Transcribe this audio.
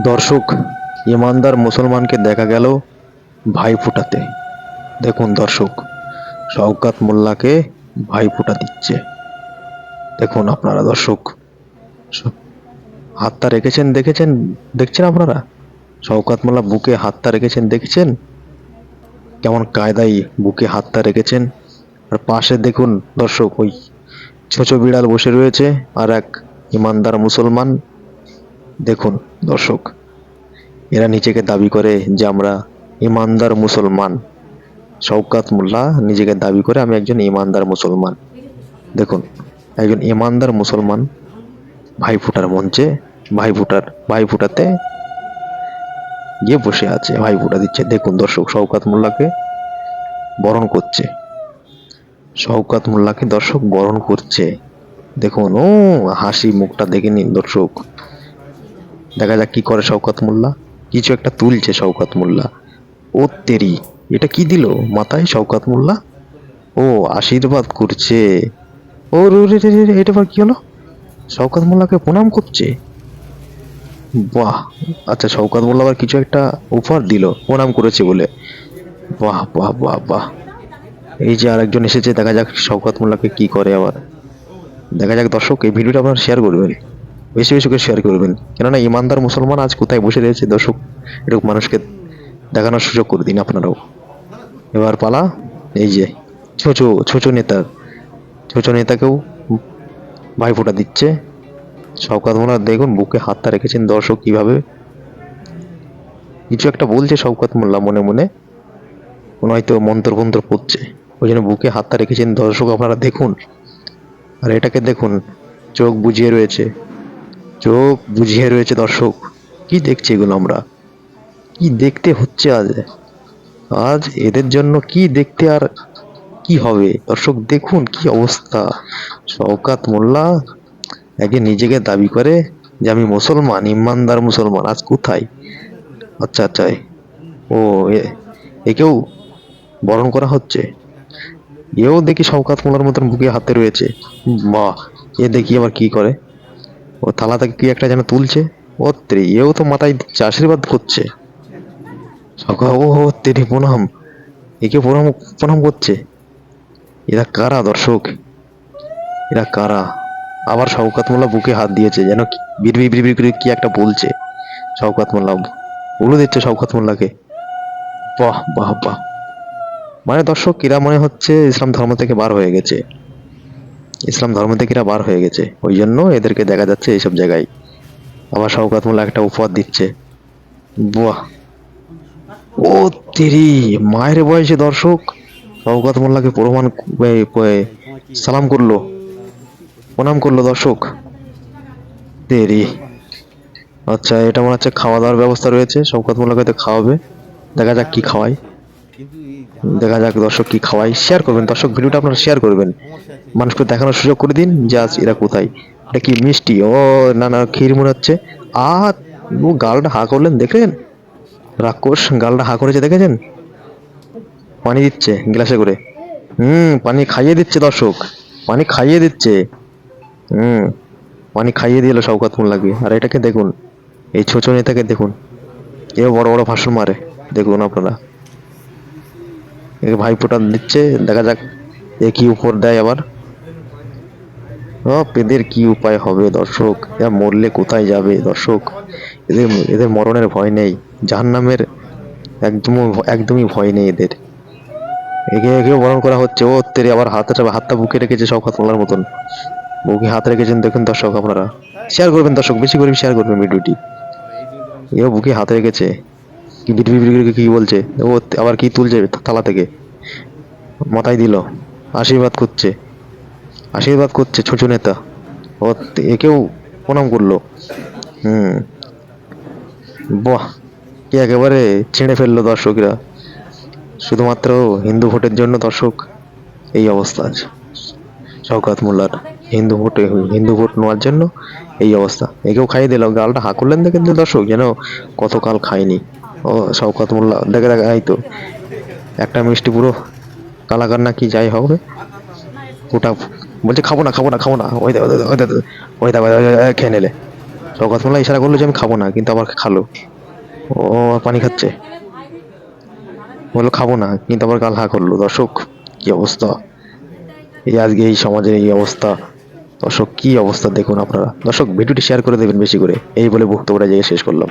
দর্শক, ইমানদার মুসলমানকে দেখা গেল ভাই ফুটাতে। দেখুন দর্শক, শওকাত মোল্লাকে ভাই ফুটা দিচ্ছে। দেখুন আপনারা দর্শক হাতটা রেখেছেন, দেখেছেন? দেখছেন আপনারা? শওকাত মোল্লা বুকে হাতটা রেখেছেন, দেখেছেন? কেমন কায়দায় বুকে হাতটা রেখেছেন। আর পাশে দেখুন দর্শক, ওই ছোটো বিড়াল বসে রয়েছে আর এক ইমানদার মুসলমান। দেখুন, দর্শক, এরা নিজেকে দাবি করে যে আমরা ইমানদার মুসলমান। শওকাত মোল্লা নিজেকে দাবি করে, আমি একজন ইমানদার মুসলমান। দেখুন, একজন ইমানদার মুসলমান ভাই ফুটার মঞ্চে, ভাই ফুটার, ভাই ফুটাতে গিয়ে বসে আছে, ভাই ফুটা দিচ্ছে। দেখুন, দর্শক, শওকাত মোল্লাকে বরণ করছে। শওকাত মোল্লাকে দর্শক বরণ করছে। দেখুন, ও হাসি মুখটা দেখে নিন, দর্শক। দেখা যাক কি করে শওকত মোল্লা। কিছু একটা তুলছে শওকত মোল্লা। ও তেরি, এটা কি দিল মাথায় শওকত মোল্লা? ও, আশীর্বাদ করছে। ও, রে রে রে এটা আবার কি হলো? শওকত মোল্লাকে প্রণাম করছে? বাহ আচ্ছা শওকত মোল্লা আবার কিছু একটা উপহার দিল, প্রণাম করেছে বলে। বাহ বাহ বাহ বাহ। এই যে আরেকজন এসেছে, দেখা যাক শওকত মোল্লাকে কি করে আবার। দেখা যাক দর্শক, এই ভিডিওটা আপনারা শেয়ার করবেন। বেশি বেশি করে শেয়ার করবেন। কেননা ইমানদার মুসলমান আজ কোথায় বসে রয়েছে? দর্শক, এরকম মানুষকে দেখানোর সুযোগ করে দিন আপনারাও। এবার পালা, এই যে ছোচো ছোচো নেতার ছোচো নেতাকেও ভাই ফোটা দিচ্ছে। শওকাত মোল্লা দেখুন, বুকে হাতটা রেখেছেন দর্শক কীভাবে। কিছু একটা বলছে শওকাত মোল্লা মনে মনে। কোনো হয়তো মন্ত্র মন্ত্র পড়ছে। ওই জন্য বুকে হাতটা রেখেছেন দর্শক, আপনারা দেখুন। আর এটাকে দেখুন, চোখ বুজিয়ে রয়েছে। চোখ বুঝিয়ে রয়েছে দর্শক, কি দেখছি এগুলো আমরা? কি দেখতে হচ্ছে আজ? আজ এদের জন্য কি দেখতে আর কি হবে? দর্শক, দেখুন কি অবস্থা। শওকাত মোল্লা একে নিজেকে দাবি করে যে আমি মুসলমান, ইমানদার মুসলমান, আজ কোথায়? আচ্ছা আচ্ছা ও একেও বরণ করা হচ্ছে। এও দেখি শওকাত মোল্লার মতন বুকে হাতে রয়েছে। বাহ, এ দেখি আবার কি করে। ও থালা থেকে কি একটা যেন তুলছে? ও তেরি, এও তো মাথায় দিচ্ছে আশীর্বাদ করছে। সকা ও তেরি প্রণাম। একে প্রণাম প্রণাম করছে। এরা কারা দর্শক? এরা কারা? আবার শওকাত মোল্লা বুকে হাত দিয়েছে, যেন কি বিড়বিড় বিড়বিড় করে কি একটা বলছে। শওকাত মোল্লা বলে দিচ্ছে শওকাত মোল্লাকে। বাহ বাহ বাহ। মানে দর্শক, এরা মনে হচ্ছে ইসলাম ধর্ম থেকে বার হয়ে গেছে। ইসলাম ধর্ম থেকে এরা বার হয়ে গেছে। ওই জন্য এদেরকে দেখা যাচ্ছে এইসব জায়গায়। আবার শওকাত মোল্লা একটা উপহার দিচ্ছে। বাহ ও তেরি, মায়ের বয়সে দর্শক। শওকাত মোল্লাকে প্রমাণ সালাম করল। প্রণাম করল দর্শক। তেরি। আচ্ছা এটা মনে হচ্ছে খাওয়া দাওয়ার ব্যবস্থা রয়েছে। শওকাত মোল্লাকে তো খাওয়াবে। দেখা যাক কি খাওয়াই দেখা যাক দর্শক কি খাওয়াই শেয়ার করবেন। দর্শক, ভিডিওটা আপনারা শেয়ার করবেন। মানুষকে দেখানোর সুযোগ করে দিন যে আজ এরা কোথায়। এটা কি মিষ্টি? ও, না না, ক্ষীর মনে হচ্ছে। আর ও, গালটা হা করলেন, দেখলেন? রাক্ষস, গালটা হা করেছে, দেখেছেন? পানি দিচ্ছে গ্লাসে করে। হুম, পানি খাইয়ে দিচ্ছে দর্শক। পানি খাইয়ে দিচ্ছে। হুম, পানি খাইয়ে দিল শওকাত মোল্লাকে। আর এটাকে দেখুন, এই ছোট নেতাকে দেখুন। এও বড় বড় ভাষণ মারে। দেখুন আপনারা। একে ভাই ফোটা দিচ্ছে, দেখা যাক এ কি উপর দেয় আবার। এদের কি উপায় হবে দর্শক? এরা মরলে কোথায় যাবে দর্শক? এদের এদের মরণের ভয় নেই, জাহান্নামের একদমই একদমই ভয় নেই এদের। একে, একেও বরণ করা হচ্ছে। ও তেরে, আবার হাতটা হাতটা বুকে রেখেছে সব শওকাত মোল্লার মতন। বুকে হাত রেখেছেন দেখুন দর্শক আপনারা। শেয়ার করবেন দর্শক, বেশি করে শেয়ার করবেন ভিডিওটি। এও বুকে হাত রেখেছে। বিড় বিড় কি বলছে? ও আবার কি তুলছে থালা থেকে? মাথায় দিল। আশীর্বাদ করছে। আশীর্বাদ করছে ছোট নেতা। ও একেও প্রণাম করল। হুম। বাহ, কি একেবারে ছিঁড়ে ফেলল দর্শকরা। শুধুমাত্র হিন্দু ভোটের জন্য দর্শক এই অবস্থা আছে। শওকাত মোল্লার হিন্দু ভোটে হিন্দু ভোট নেওয়ার জন্য এই অবস্থা। একেও খাইয়ে দিল। গালটা হা করলেন দেখেন দর্শক, যেন কতকাল খায়নি। ও শওকাত মোল্লা, দেখে দেখে, এই তো, একটা মিষ্টি পুরো কালাকার না কি যাই হবে ওটা বলছে খাব না খাব না খাব না। ওই দেখো ওই দেখো, খেয়ে নিলে রগতমালা ইশারা করল যে আমি খাব না কিন্তু আবার খালো। ও পানি খাচ্ছে। বলল খাব না। কিন্তু আবার গাল হা করল দর্শক কি অবস্থা? এই আজকে এই সমাজের এই অবস্থা। দর্শক কি অবস্থা দেখুন আপনারা। দর্শক ভিডিওটি শেয়ার করে দেবেন বেশি করে। এই বলে বক্তব্যটা জায়গায় শেষ করলাম।